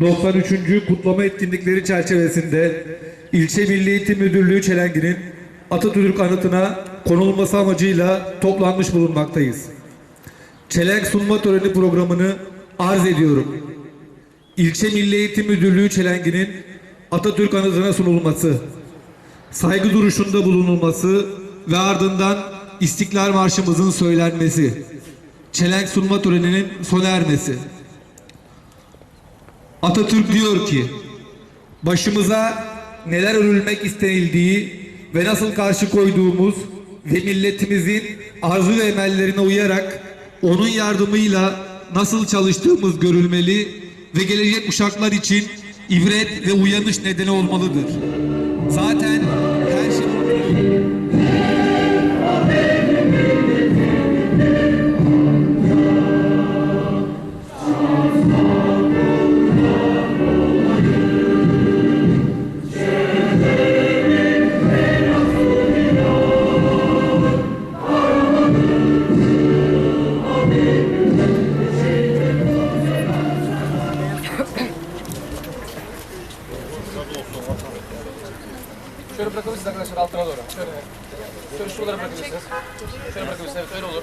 93. kutlama etkinlikleri çerçevesinde İlçe Milli Eğitim Müdürlüğü Çelengi'nin Atatürk anıtına konulması amacıyla toplanmış bulunmaktayız. Çelenk sunma töreni programını arz ediyorum. İlçe Milli Eğitim Müdürlüğü Çelengi'nin Atatürk anıtına sunulması, saygı duruşunda bulunulması ve ardından İstiklal Marşımızın söylenmesi, çelenk sunma töreninin sona ermesi. Atatürk diyor ki, başımıza neler örülmek istenildiği ve nasıl karşı koyduğumuz ve milletimizin arzu ve emellerine uyarak onun yardımıyla nasıl çalıştığımız görülmeli ve gelecek kuşaklar için ibret ve uyanış nedeni olmalıdır. Zaten Şöyle bırakabilirsiniz arkadaşlar altına doğru. Şöyle. Şöyle şuralara bırakabilirsiniz. Şöyle bırakabilirsiniz. Evet öyle olur.